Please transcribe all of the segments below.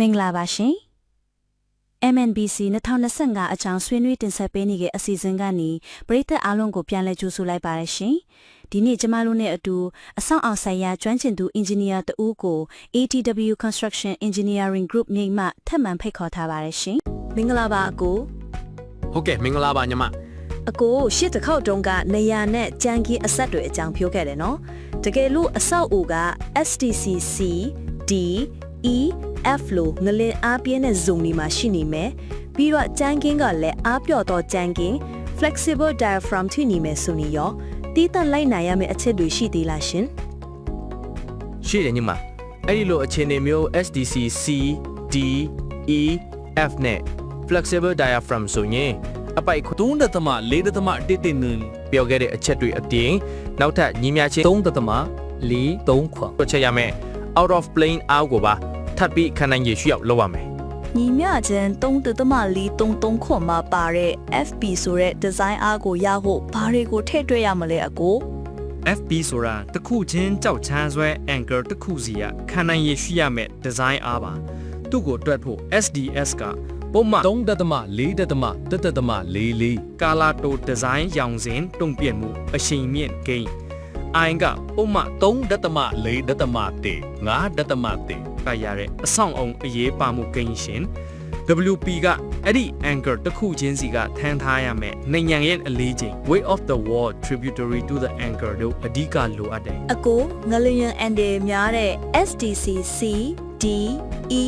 မင်္ဂလာပါရှင် MNBC 2025အကြောင်းဆွေးနွေးတင်ဆက်ပေးနေတဲ့အစီအစဉ်ကနေပရိသတ်အားလုံးကိုပြန်လည်ကြိုဆိုလိုက်ပါရရှင်ဒီနေ့ကျမတို့နဲ့အတူအဆောင်အောင်ဆိုင်ရာကျွမ်းကျင်သူအင်ဂျင်နီယာတဦးကို ATW Construction Engineering Group မြိတ်မှထပ်မံဖိတ်ခေါ်ထားပါရရှင်မင်္ဂလာပါအကိုဟုတ်ကဲ့မင်္ဂလာပါညီမအကိုရှစ်တစ်ခေါက်တုန်းကနေရာနဲ့ကြံကီအဆက်တွေအကြောင်းပြောခဲ့တယ်နော်တကယ်လို့အဆောက်အဦက STCC D E F လို့ငလင်အားပြင်းတဲ့ဇုံဒီမှာရှိနေမယ်ပြီးတော့ကြံကင်းကလည်းအားပြော့တော့ကြံကင်း flexible diaphragm ထိနေမယ်ဆိုနေရောတီးတန့်လိုက်နိုင်ရမယ့်အချက်တွေရှိသေးလားရှင်ရှိတယ်ညီမအဲ့ဒီလိုအခြေအနေမျိုး SDC C D E F နဲ့ flexible diaphragm ဆိုရင်အပိုက်ခွ3ဒသမ4ဒသမ1တင်နင်းပြောခဲ့တဲ့အချက်တွေအပြင်နောက်ထပ်ညီမြချင်း3ဒသမ4 3ခွန်တော့ချက်ရမယ် out of plane အောက်ကိုပါ ထပ်ပြီးခဏနိုင်ရရှိအောင်လုပ်ရမယ်ညီမြချင်း3.433ခွန်မှာပါတဲ့ FB ဆိုတဲ့ design အားကိုရဖို့ဘာတွေကိုထည့်တွက်ရမလဲအကို FB ဆိုတာတစ်ခုချင်းကြောက်ချမ်းဆွဲ anchor တစ်ခုစီကခံနိုင်ရရှိရမယ့် design အားပါသူ့ကိုတွက်ဖို့ SDS ကပုံမှန်3ဒသမ4ဒသမ1ဒသမ44ကာလာတို design ရောင်စဉ်တုံ့ပြန်မှုအရှိန်မြင့်ဂိမ်းအိုင်ကပုံမှန်3 ဒသမ4ဒသမ1 5ဒသမ1ကရတဲ့အဆောင်အောင်အရေးပါမှုဂိမ်းရှင် WP ကအဲ့ဒီ anchor တစ်ခုချင်းစီကထမ်းထားရမယ်နိုင်ငံရဲ့အလေးချိန် weight of the wall tributary to the anchor တို့အဓိကလိုအပ်တယ်အကိုငလျင်အန်ဒီများတဲ့ SDC C D E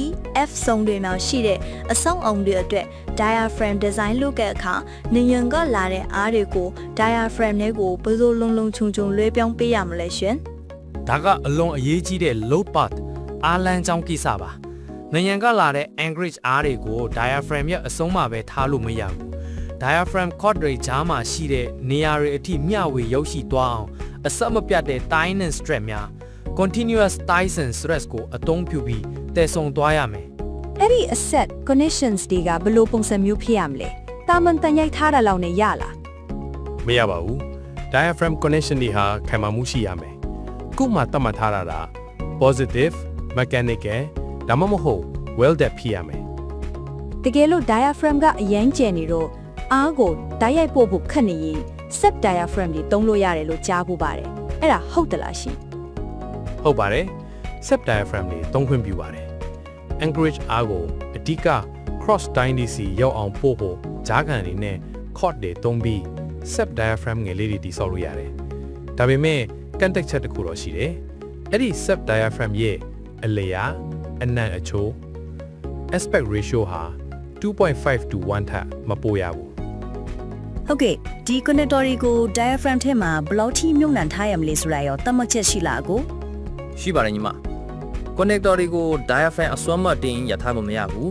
F စုံတွေမှာရှိတဲ့အဆောင်အောင်တွေအတွက် diaphragm design လုပ်တဲ့အခါနင်ယံကလာတဲ့အားတွေကို diaphragm နဲ့ကိုဘယ်လိုလုံလုံခြုံခြုံလွှဲပြောင်းပေးရမလဲရှင်ဒါကအလွန်အရေးကြီးတဲ့ load part အားလန်းကြောင်းကိစ္စပါ။နယံကလာတဲ့ anchorage အားတွေကို diaphragm ရဲ့အဆုံးမှာပဲထားလို့မရဘူး။ diaphragm cord တွေကြားမှာရှိတဲ့နေရာတွေအထိမျှဝေရောက်ရှိသွားအောင်အဆက်မပြတ်တဲ့ tie and strap များ continuous ties and stress ကိုအသုံးပြုပြီးတည်ဆုံသွားရမယ်အဲ့ဒီ asset connections တွေကဘယ်လိုပုံစံမျိုးဖြစ်ရမလဲတာမန်တန်ရိုက်ထားတာလောက်နဲ့ရလားမရပါဘူး diaphragm connection တွေဟာခိုင်မာမှုရှိရမယ်ခုမှသတ်မှတ်ထားတာက positive mechanical ဒါမှမဟုတ် welded ဖြစ်ရမယ်တကယ်လို့ diaphragm ကအရန်ကျယ်နေတော့အားကိုတိုက်ရိုက်ပို့ဖို့ခက်နေရင် set diaphragm တွေတုံးလို့ရတယ်လို့ကြားဖို့ပါတယ်အဲ့ဒါဟုတ်သလားရှင်ဟုတ်ပါတယ် sep diaphragm တွေသုံးခွင့်ပြုပါတယ် anchorage အားကိုအဓိက cross dynamic ရောက်အောင်ပို့ဖို့ဂျားကန်တွေနဲ့ cord တွေသုံးပြီး sep diaphragm ငယ်လေးတွေတိစောက်လို့ရတယ်ဒါပေမဲ့ contact ချက်တစ်ခုတော့ရှိတယ်အဲ့ဒီ sep diaphragm ရဲ့ အလျာအနံ့အချိုး aspect ratio ဟာ2.5 to 1ထက်မပိုရဘူးဟုတ်ကဲ့ဒီ connector တွေကို diaphragm ထဲမှာဘယ်လောက်ထိမြုပ်နှံထားရမလဲဆိုတာရောသတ်မှတ်ချက်ရှိလားကိုရှိပါတယ်ညီမ connector တွေကို diaphragm အစွမ်းမတင်ရထားမမရဘူး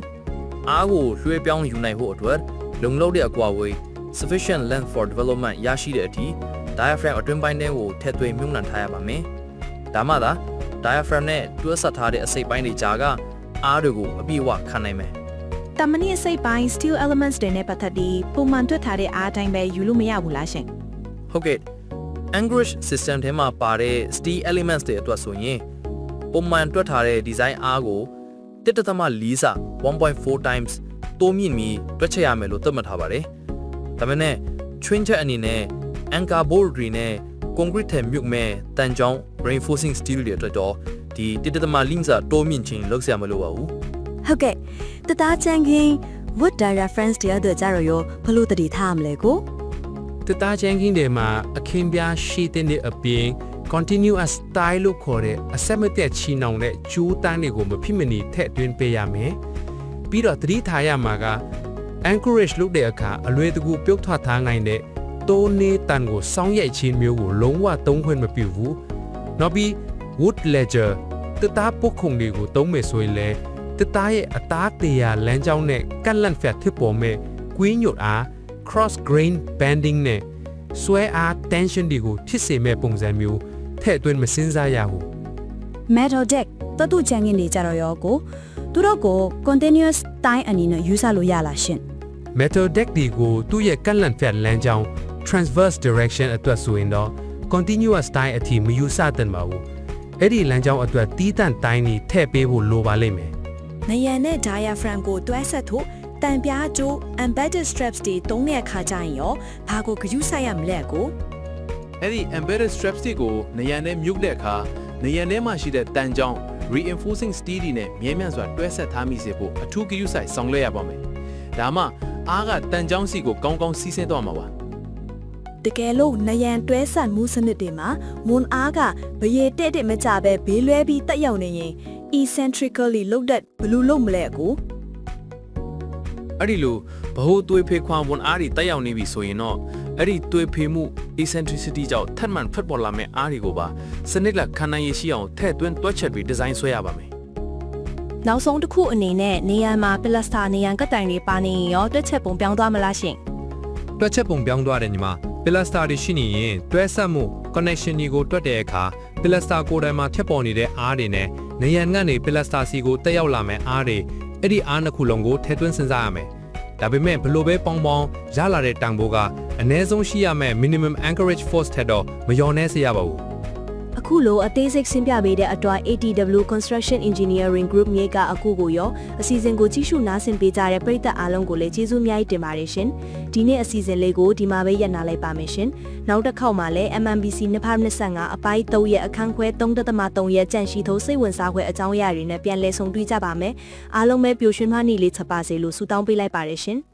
အားကိုလွှဲပြောင်းယူနိုင်ဖို့အတွက်လုံလောက်တဲ့အကွာဝေး sufficient length for development ရရှိတဲ့အထိ diaphragm အတွင်းပိုင်းထဲကိုထည့်သွင်းမြုပ်နှံထားရပါမယ်ဒါမှသာ diaphragm နဲ့တွဲဆက်ထားတဲ့အစိတ်ပိုင်းတွေကြားကအားတွေကိုအပြည့်အဝခံနိုင်မယ်တမနီအစိတ်ပိုင်း steel elements တွေနဲ့ပတ်သက်ပြီးပုံမှန်တွက်ထားတဲ့အားတိုင်းပဲယူလို့မရဘူးလားရှင်ဟုတ်ကဲ့ Anchorage system ထဲမှာပါတဲ့ steel elements တွေအတွက်ဆိုရင်ပုံမှန်တွက်ထားတဲ့ design အားကို1.4ဆ1.4 times တိုးမြင့်ပြီးတွက်ချက်ရမယ်လို့သတ်မှတ်ထားပါတယ်။ဒါပေမဲ့ twin ချက်အနေနဲ့ anchor bolt တွေနဲ့ concrete ထဲမြုပ်မဲ့တန်ကြောင်း reinforcing steel တွေအတွက်တော့ဒီ1.5ဆတိုးမြင့်ခြင်းလုပ်ဆရာမလိုပါဘူးဟုတ်ကဲ့တသားချန်ခင် wood diaphragm တွေအတော့ကြတော့ရောဘလို့တတိထားရမလဲကိုတသားချင်းခင်းတွေမှာအခင်းပြားရှိတဲ့အပြင် continuous style လို့ခေါ်တဲ့အဆက်မပြတ်ချီနှောင်တဲ့ကျိုးတန်းတွေကိုမဖြစ်မနေထည့်သွင်းပေးရမယ်။ပြီးတော့သတိထားရမှာက anchorage လုပ်တဲ့အခါအလွယ်တကူပြုတ်ထွက်ထားနိုင်တဲ့ တိုးနေတန်ကိုစောင်းရိုက်ခြင်းမျိုးကိုလုံးဝသုံးခွင့်မပြုဘူး။နောက်ပြီး wood ledger တသားပုတ်ခုံတွေကိုသုံးမယ်ဆိုရင်လည်းတသားရဲ့အသားတရာလမ်းကြောင်းနဲ့ကန့်လန့်ဖက်ဖြစ်ပေါ်မဲ့ကွင်းညွတ်အား cross grain bending နဲ့ဆွဲအား tension တွေကိုဖြစ်စေမဲ့ပုံစံမျိုးထည့်သွင်းမစင်းစားရဘူး metal deck တတုချန်ခင်နေကြတော့ရောကိုသူတို့ကို continuous time အနေနဲ့ယူဆလို့ရလားရှင် metal deck တွေကိုသူ့ရဲ့ကန့်လန့်ဖက်လမ်းကြောင်း transverse direction အတွက်ဆိုရင်တော့ continuous time အထိမယူဆသင့်ပါဘူးအဲ့ဒီလမ်းကြောင်းအတွက်တီးတန့်တိုင်းကြီးထည့်ပေးဖို့လိုပါလိမ့်မယ်နယံနဲ့ diaphragm ကိုတွဲဆက်ထုတ်တန်ပြားကျိုး embedded straps တွေတုံးတဲ့အခါကျရင်ရောဘာကိုဂရုစိုက်ရမလဲကိုအဲ့ဒီ embedded straps တွေကိုနေရန်နဲ့မြုပ်တဲ့အခါနေရန်ထဲမှာရှိတဲ့တန်ကြောင်း reinforcing steel တွေနဲ့မြဲမြံစွာတွဲဆက်ထားမိစေဖို့အထူးဂရုစိုက်ဆောင်ရွက်ရပါမယ်။ဒါမှအားကတန်ကြောင်းစီကိုကောင်းကောင်းစီးဆင်းသွားမှာပါ တကယ်လို့နယံတွဲဆက်မှုစနစ်တွေမှာမွန်အားကဘရေတဲ့တဲ့မကြပဲဘေးလွဲပြီးတက်ရောက်နေရင် eccentrically လောက်တဲ့ဘယ်လူလုပ်မလဲကို။အဲ့ဒီလိုဘ ਹੁ သွေးဖေခွန်ဝန်အားတွေတက်ရောက်နေပြီဆိုရင်တော့အဲ့ဒီသွေးဖေမှု eccentricity ကြောင့်ထပ်မံထွက်ပေါ်လာမဲ့အားတွေကိုပါစနစ်လက်ခံနိုင်ရရှိအောင်ထည့်သွင်းတွက်ချက်ပြီးဒီဇိုင်းဆွဲရပါမယ်။နောက်ဆုံးတစ်ခုအနေနဲ့နေရန်မှာပလတ်စတာနေရန်ကတ်တိုင်တွေပါနေရင်ရောတွက်ချက်ပုံပြောင်းသွားမလားရှင်တွက်ချက်ပုံပြောင်းသွားတယ်ညီမ ပလတ်စတာတွေရှိနေရင်တွဲဆက်မှု connection တွေကိုတွက်တဲ့အခါပလတ်စတာကိုယ်တိုင်မှာထက်ပေါ်နေတဲ့အားတွေနဲ့နေရန်ကနေပလတ်စတာစီကိုတက်ရောက်လာမဲ့အားတွေအဲ့ဒီအားနှစ်ခုလုံးကိုထည့်သွင်းစဉ်းစားရမယ်ဒါပေမဲ့ဘလို့ပဲပေါင်းပေါင်းရလာတဲ့တန်ဖိုးကအနည်းဆုံးရှိရမယ့် minimum anchorage force ထက်တော့မလျော်နှဲစေရပါဘူး အခုလိုအသေးစိတ်ဆင်းပြပေးတဲ့အတွက် ATW Construction Engineering Group မြေကအကူကိုရောအစီအစဉ်ကိုကြီးစုနားဆင်ပေးကြတဲ့ပရိသတ်အားလုံးကိုလည်းကျေးဇူးအများကြီးတင်ပါတယ်ရှင်။ဒီနေ့အစီအစဉ်လေးကိုဒီမှာပဲရပ်နာလိုက်ပါမယ်ရှင်။နောက်တစ်ခေါက်မှာလည်း MMBC 2525အပိုင်း3ရဲ့အခန်းခွဲ3.3ရဲ့ကြန့်ရှိသောစိတ်ဝင်စားဖွယ်အကြောင်းအရာတွေနဲ့ပြန်လည်ဆုံတွေ့ကြပါမယ်။အားလုံးပဲပျော်ရွှင်မှနေလေးချက်ပါစေလို့ဆုတောင်းပေးလိုက်ပါတယ်ရှင်။